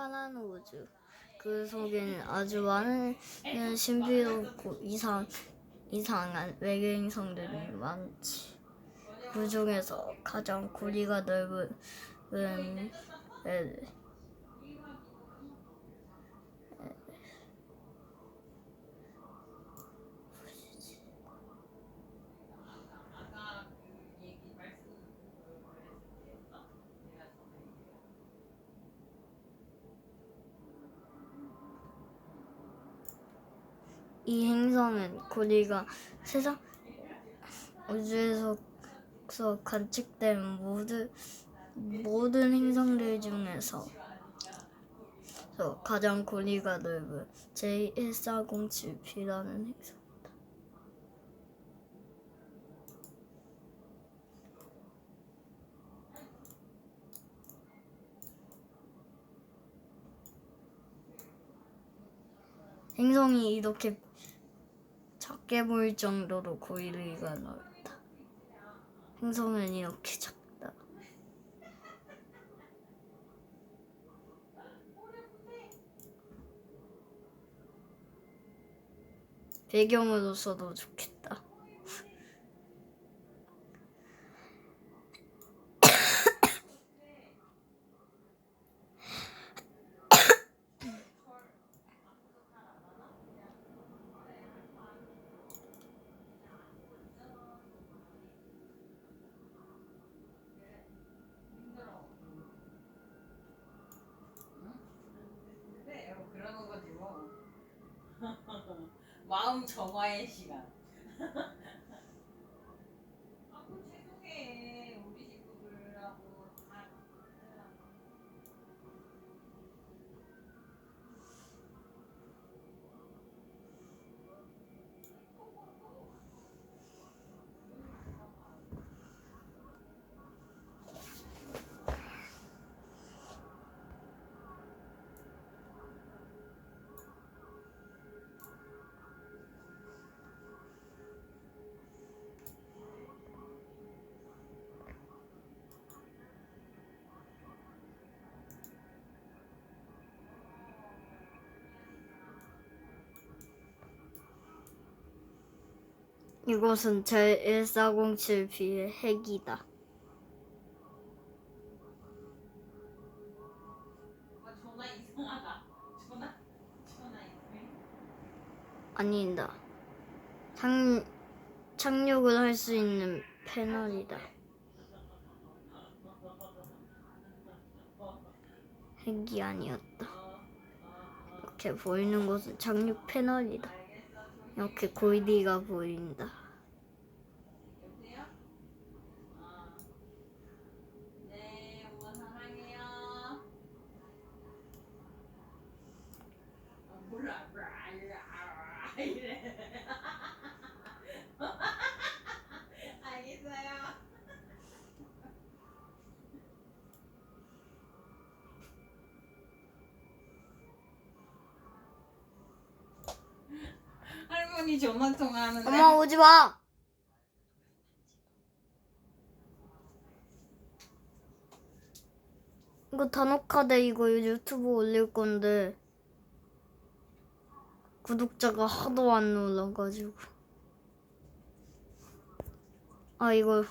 몽환한 우주. 그 속에는 아주 많은 신비롭고 이상 이상한 외계 행성들이 많지. 그 중에서 가장 거리가 넓은 이 행성은 거리가 세상 우주에서 서 관측된 모든 모든 행성들 중에서 서 가장 거리가 넓은 J1407B라는 행성. 행성이 이렇게 보일 정도로 거리가 넓다. 행성은 이렇게 작다. 배경으로 써도 좋겠다. 그래, 뭐 그러는 거지 뭐. 마음 정화의 시간. 이곳은 제1407B의 핵이다. 아. 아니다. 착, 착륙을 할 수 있는 패널이다. 핵이 아니었다. 이렇게 보이는 것은 착륙 패널이다. 이렇게 골디가 보인다. 아. 몰라, 이래. 할머니 전화 통화하는데. 엄마 오지 마. 이거 단독카드 이거 유튜브 올릴 건데 구독자가 하도 안 올라가지고 아 이거